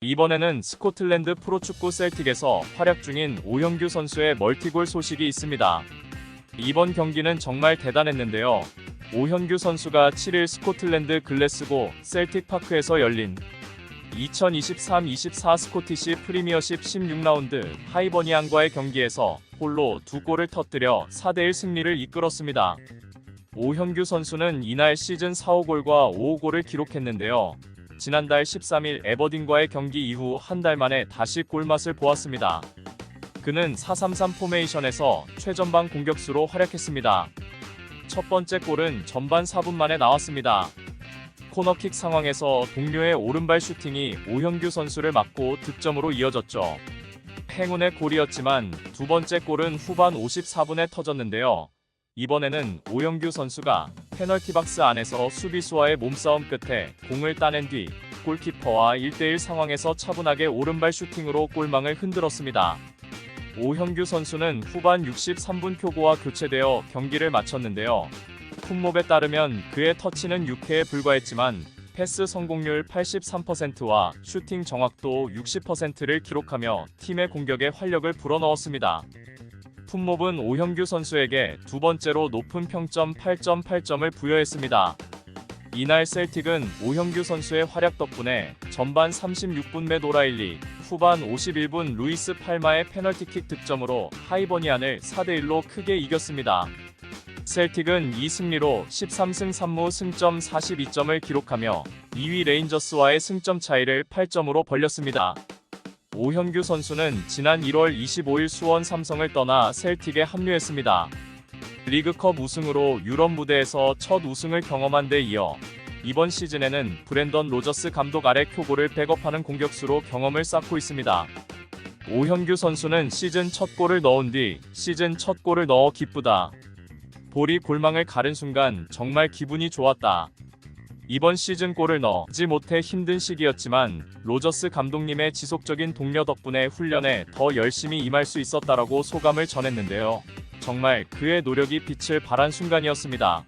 이번에는 스코틀랜드 프로축구 셀틱에서 활약 중인 오형규 선수의 멀티골 소식이 있습니다. 이번 경기는 정말 대단했는데요. 오현규 선수가 7일 스코틀랜드 글래스고 셀틱 파크에서 열린 2023-24 스코티시 프리미어십 16라운드 하이버니안과의 경기에서 홀로 두 골을 터뜨려 4대1 승리를 이끌었습니다. 오현규 선수는 이날 시즌 4, 5골과 5골을 기록했는데요. 지난달 13일 에버딘과의 경기 이후 한 달 만에 다시 골맛을 보았습니다. 그는 4-3-3 포메이션에서 최전방 공격수로 활약했습니다. 첫 번째 골은 전반 4분 만에 나왔습니다. 코너킥 상황에서 동료의 오른발 슈팅이 오현규 선수를 맞고 득점으로 이어졌죠. 행운의 골이었지만 두 번째 골은 후반 54분에 터졌는데요. 이번에는 오영규 선수가 페널티 박스 안에서 수비수와의 몸싸움 끝에 공을 따낸 뒤 골키퍼와 1대1 상황에서 차분하게 오른발 슈팅으로 골망을 흔들었습니다. 오형규 선수는 후반 63분 표고와 교체되어 경기를 마쳤는데요. 쿤몹에 따르면 그의 터치는 6회에 불과했지만 패스 성공률 83%와 슈팅 정확도 60%를 기록하며 팀의 공격에 활력을 불어넣었습니다. 품몹은 오형규 선수에게 두 번째로 높은 평점 8.8점을 부여했습니다. 이날 셀틱은 오형규 선수의 활약 덕분에 전반 36분 매 노라일리, 후반 51분 루이스 팔마의 페널티킥 득점으로 하이버니안을 4대1로 크게 이겼습니다. 셀틱은 이 승리로 13승 3무 승점 42점을 기록하며 2위 레인저스와의 승점 차이를 8점으로 벌렸습니다. 오현규 선수는 지난 1월 25일 수원 삼성을 떠나 셀틱에 합류했습니다. 리그컵 우승으로 유럽 무대에서 첫 우승을 경험한 데 이어 이번 시즌에는 브랜던 로저스 감독 아래 표고를 백업하는 공격수로 경험을 쌓고 있습니다. 오현규 선수는 시즌 첫 골을 넣은 뒤 시즌 첫 골을 넣어 기쁘다. 볼이 골망을 가른 순간 정말 기분이 좋았다. 이번 시즌 골을 넣지 못해 힘든 시기였지만 로저스 감독님의 지속적인 독려 덕분에 훈련에 더 열심히 임할 수 있었다라고 소감을 전했는데요. 정말 그의 노력이 빛을 발한 순간이었습니다.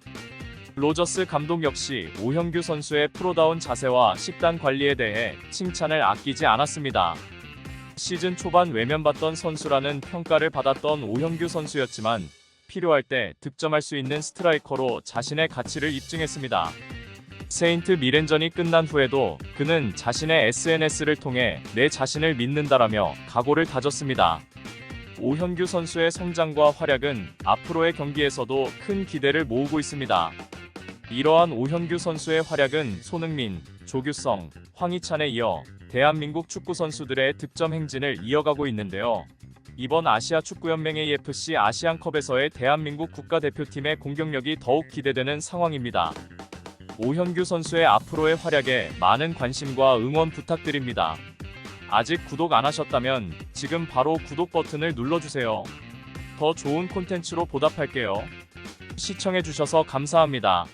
로저스 감독 역시 오형규 선수의 프로다운 자세와 식단 관리에 대해 칭찬을 아끼지 않았습니다. 시즌 초반 외면받던 선수라는 평가를 받았던 오형규 선수였지만 필요할 때 득점할 수 있는 스트라이커로 자신의 가치를 입증했습니다. 세인트 미렌전이 끝난 후에도 그는 자신의 SNS를 통해 내 자신을 믿는다라며 각오를 다졌습니다. 오현규 선수의 성장과 활약은 앞으로의 경기에서도 큰 기대를 모으고 있습니다. 이러한 오현규 선수의 활약은 손흥민, 조규성, 황희찬에 이어 대한민국 축구 선수들의 득점 행진을 이어가고 있는데요. 이번 아시아 축구연맹 AFC 아시안컵에서의 대한민국 국가대표팀의 공격력이 더욱 기대되는 상황입니다. 오현규 선수의 앞으로의 활약에 많은 관심과 응원 부탁드립니다. 아직 구독 안 하셨다면 지금 바로 구독 버튼을 눌러주세요. 더 좋은 콘텐츠로 보답할게요. 시청해주셔서 감사합니다.